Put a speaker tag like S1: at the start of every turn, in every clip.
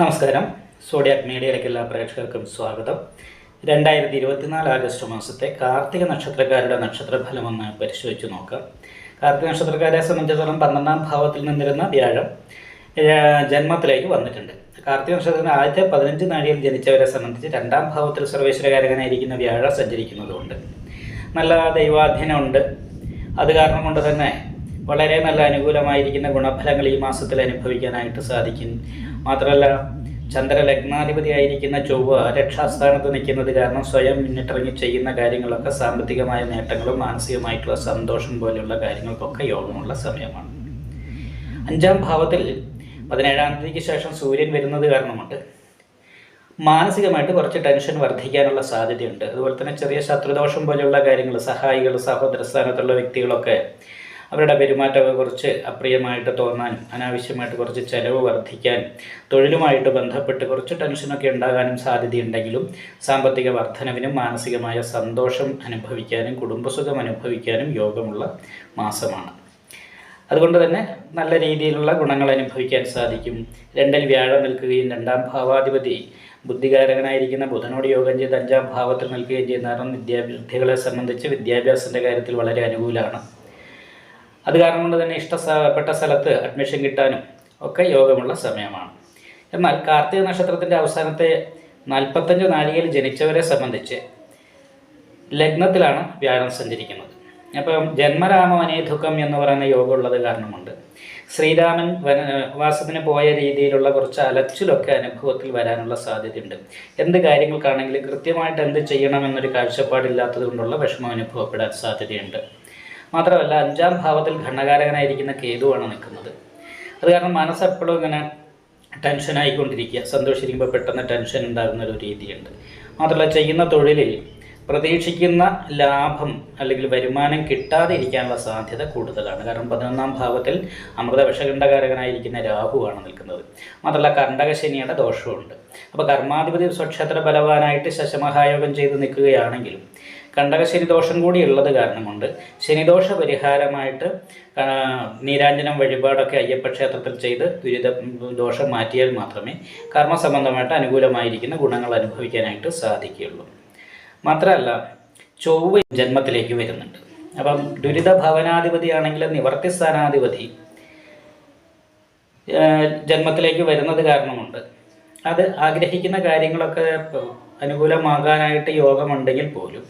S1: നമസ്കാരം. സോഡിയാക് മീഡിയയിലേക്ക് എല്ലാ പ്രേക്ഷകർക്കും സ്വാഗതം. രണ്ടായിരത്തി ഇരുപത്തിനാല് ആഗസ്റ്റ് മാസത്തെ കാർത്തിക നക്ഷത്രക്കാരുടെ നക്ഷത്രഫലം ഒന്ന് പരിശോധിച്ച് നോക്കാം. കാർത്തിക നക്ഷത്രക്കാരെ സംബന്ധിച്ചിടത്തോളം പന്ത്രണ്ടാം ഭാവത്തിൽ നിന്നിരുന്ന വ്യാഴം ജന്മത്തിലേക്ക് വന്നിട്ടുണ്ട്. കാർത്തിക നക്ഷത്രത്തിന് ആദ്യത്തെ പതിനഞ്ച് നാഴിയിൽ ജനിച്ചവരെ സംബന്ധിച്ച് രണ്ടാം ഭാവത്തിൽ സർവേശ്വരകാരകനായിരിക്കുന്ന വ്യാഴം സഞ്ചരിക്കുന്നതുകൊണ്ട് നല്ല ദൈവാധീനമുണ്ട്. അത് കാരണം കൊണ്ട് തന്നെ വളരെ നല്ല അനുകൂലമായിരിക്കുന്ന ഗുണഫലങ്ങൾ ഈ മാസത്തിൽ അനുഭവിക്കാനായിട്ട് സാധിക്കും. മാത്രമല്ല ചന്ദ്രലഗ്നാധിപതിയായിരിക്കുന്ന ചൊവ്വ രക്ഷാസ്ഥാനത്ത് നിൽക്കുന്നത് കാരണം സ്വയം മുന്നിട്ടിറങ്ങി ചെയ്യുന്ന കാര്യങ്ങളൊക്കെ സാമ്പത്തികമായ നേട്ടങ്ങളും മാനസികമായിട്ടുള്ള സന്തോഷം പോലെയുള്ള കാര്യങ്ങൾക്കൊക്കെ യോഗമുള്ള സമയമാണ്. അഞ്ചാം ഭാവത്തിൽ പതിനേഴാം തീയതിക്ക് ശേഷം സൂര്യൻ വരുന്നത് കാരണമുണ്ട്. മാനസികമായിട്ട് കുറച്ച് ടെൻഷൻ വർദ്ധിക്കാനുള്ള സാധ്യതയുണ്ട്. അതുപോലെ തന്നെ ചെറിയ ശത്രുദോഷം പോലെയുള്ള കാര്യങ്ങൾ സഹായികൾ സഹോദര സ്ഥാനത്തുള്ള വ്യക്തികളൊക്കെ അവരുടെ പെരുമാറ്റമൊക്കെ കുറച്ച് അപ്രിയമായിട്ട് തോന്നാനും അനാവശ്യമായിട്ട് കുറച്ച് ചെലവ് വർദ്ധിക്കാനും തൊഴിലുമായിട്ട് ബന്ധപ്പെട്ട് കുറച്ച് ടെൻഷനൊക്കെ ഉണ്ടാകാനും സാധ്യതയുണ്ടെങ്കിലും സാമ്പത്തിക വർധനവിനും മാനസികമായ സന്തോഷം അനുഭവിക്കാനും കുടുംബസുഖം അനുഭവിക്കാനും യോഗമുള്ള മാസമാണ്. അതുകൊണ്ട് തന്നെ നല്ല രീതിയിലുള്ള ഗുണങ്ങൾ അനുഭവിക്കാൻ സാധിക്കും. രണ്ടിൽ വ്യാഴം നിൽക്കുകയും രണ്ടാം ഭാവാധിപതി ബുദ്ധികാരകനായിരിക്കുന്ന ബുധനോട് യോഗം ചെയ്ത് അഞ്ചാം ഭാവത്തിൽ നിൽക്കുകയും ചെയ്യുന്ന കാരണം വിദ്യാർത്ഥികളെ സംബന്ധിച്ച് വിദ്യാഭ്യാസത്തിന്റെ കാര്യത്തിൽ വളരെ അനുകൂലമാണ്. അത് കാരണം കൊണ്ട് തന്നെ ഇഷ്ടപ്പെട്ട സ്ഥലത്ത് അഡ്മിഷൻ കിട്ടാനും ഒക്കെ യോഗമുള്ള സമയമാണ്. എന്നാൽ കാർത്തിക നക്ഷത്രത്തിന്റെ അവസാനത്തെ നാൽപ്പത്തഞ്ച് നാഴികയിൽ ജനിച്ചവരെ സംബന്ധിച്ച് ലഗ്നത്തിലാണ് വ്യാഴം സഞ്ചരിക്കുന്നത്. അപ്പം ജന്മരാമ വനേതുക്കം എന്ന് പറയുന്ന യോഗം ഉള്ളത് കാരണമുണ്ട്. ശ്രീരാമൻ വന വാസത്തിന് പോയ രീതിയിലുള്ള കുറച്ച് അലച്ചിലൊക്കെ അനുഭവത്തിൽ വരാനുള്ള സാധ്യതയുണ്ട്. എന്ത് കാര്യങ്ങൾക്കാണെങ്കിലും കൃത്യമായിട്ട് എന്ത് ചെയ്യണമെന്നൊരു കാഴ്ചപ്പാടില്ലാത്തത് കൊണ്ടുള്ള വിഷമം അനുഭവപ്പെടാൻ സാധ്യതയുണ്ട്. മാത്രമല്ല അഞ്ചാം ഭാവത്തിൽ ഘടനകാരകനായിരിക്കുന്ന കേതുവാണ് നിൽക്കുന്നത്. അത് കാരണം മനസ്സെപ്പോഴും ഇങ്ങനെ ടെൻഷനായിക്കൊണ്ടിരിക്കുക സന്തോഷിക്കുമ്പോൾ പെട്ടെന്ന് ടെൻഷൻ ഉണ്ടാകുന്ന ഒരു രീതിയുണ്ട്. മാത്രമല്ല ചെയ്യുന്ന തൊഴിലിൽ പ്രതീക്ഷിക്കുന്ന ലാഭം അല്ലെങ്കിൽ വരുമാനം കിട്ടാതെ ഇരിക്കാനുള്ള സാധ്യത കൂടുതലാണ്. കാരണം പതിനൊന്നാം ഭാവത്തിൽ അമൃത വിഷകണ്ഠകാരകനായിരിക്കുന്ന രാഹുവാണ് നിൽക്കുന്നത്. മാത്രമല്ല കണ്ടകശനിയുടെ ദോഷമുണ്ട് അപ്പോൾ കർമാധിപതി സ്വക്ഷേത്ര ബലവാനായിട്ട് ശശമഹായോഗം ചെയ്ത് നിൽക്കുകയാണെങ്കിലും കണ്ടകശനി ദോഷം കൂടി ഉള്ളത് കാരണം കൊണ്ട് ശനിദോഷ പരിഹാരമായിട്ട് നീരാഞ്ജനം വഴിപാടൊക്കെ അയ്യപ്പ ക്ഷേത്രത്തിൽ ചെയ്ത് ദുരിത ദോഷം മാറ്റിയാൽ മാത്രമേ കർമ്മസംബന്ധമായിട്ട് അനുകൂലമായിരിക്കുന്ന ഗുണങ്ങൾ അനുഭവിക്കാനായിട്ട് സാധിക്കുകയുള്ളൂ. മാത്രമല്ല ചൊവ്വ ജന്മത്തിലേക്ക് വരുന്നുണ്ട്. അപ്പം ദുരിത ഭവനാധിപതിയാണെങ്കിൽ നിവർത്തി സ്ഥാനാധിപതി ജന്മത്തിലേക്ക് വരുന്നത് കാരണമുണ്ട്. അത് ആഗ്രഹിക്കുന്ന കാര്യങ്ങളൊക്കെ അനുകൂലമാകാനായിട്ട് യോഗമുണ്ടെങ്കിൽ പോലും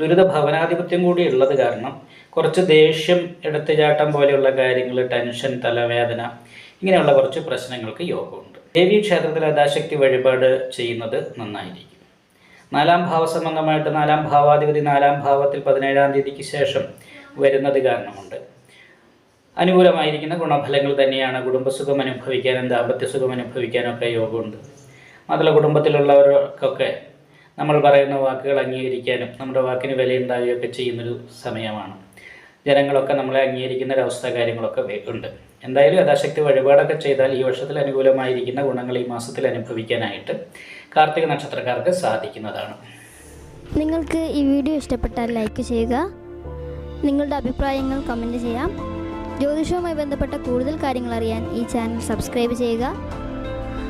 S1: ദുരിത ഭവനാധിപത്യം കൂടി ഉള്ളത് കാരണം കുറച്ച് ദേഷ്യം എടുത്തുചാട്ടം പോലെയുള്ള കാര്യങ്ങൾ ടെൻഷൻ തലവേദന ഇങ്ങനെയുള്ള കുറച്ച് പ്രശ്നങ്ങൾക്ക് യോഗമുണ്ട്. ദേവീ ക്ഷേത്രത്തിൽ യഥാശക്തി വഴിപാട് ചെയ്യുന്നത് നന്നായിരിക്കും. നാലാം ഭാവ സംബന്ധമായിട്ട് നാലാം ഭാവാധിപതി നാലാം ഭാവത്തിൽ പതിനേഴാം തീയതിക്ക് ശേഷം വരുന്നത് കാരണമുണ്ട്. അനുകൂലമായിരിക്കുന്ന ഗുണഫലങ്ങൾ തന്നെയാണ് കുടുംബസുഖം അനുഭവിക്കാനും ദാമ്പത്യസുഖം അനുഭവിക്കാനും ഒക്കെ യോഗമുണ്ട്. മാത്രമല്ല കുടുംബത്തിലുള്ളവർക്കൊക്കെ നമ്മൾ പറയുന്ന വാക്കുകൾ അംഗീകരിക്കാനും നമ്മുടെ വാക്കിന് വിലയുണ്ടാവുകയൊക്കെ ചെയ്യുന്നൊരു സമയമാണ്. ജനങ്ങളൊക്കെ നമ്മളെ അംഗീകരിക്കുന്ന ഒരവസ്ഥ കാര്യങ്ങളൊക്കെ ഉണ്ട്. എന്തായാലും യഥാശക്തി വഴിപാടൊക്കെ ചെയ്താൽ ഈ വർഷത്തിൽ അനുകൂലമായിരിക്കുന്ന ഗുണങ്ങൾ ഈ മാസത്തിൽ അനുഭവിക്കാനായിട്ട് കാർത്തിക നക്ഷത്രക്കാർക്ക് സാധിക്കുന്നതാണ്.
S2: നിങ്ങൾക്ക് ഈ വീഡിയോ ഇഷ്ടപ്പെട്ടാൽ ലൈക്ക് ചെയ്യുക. നിങ്ങളുടെ അഭിപ്രായങ്ങൾ കമന്റ് ചെയ്യാം. ജ്യോതിഷവുമായി ബന്ധപ്പെട്ട കൂടുതൽ കാര്യങ്ങൾ അറിയാൻ ഈ ചാനൽ സബ്സ്ക്രൈബ് ചെയ്യുക.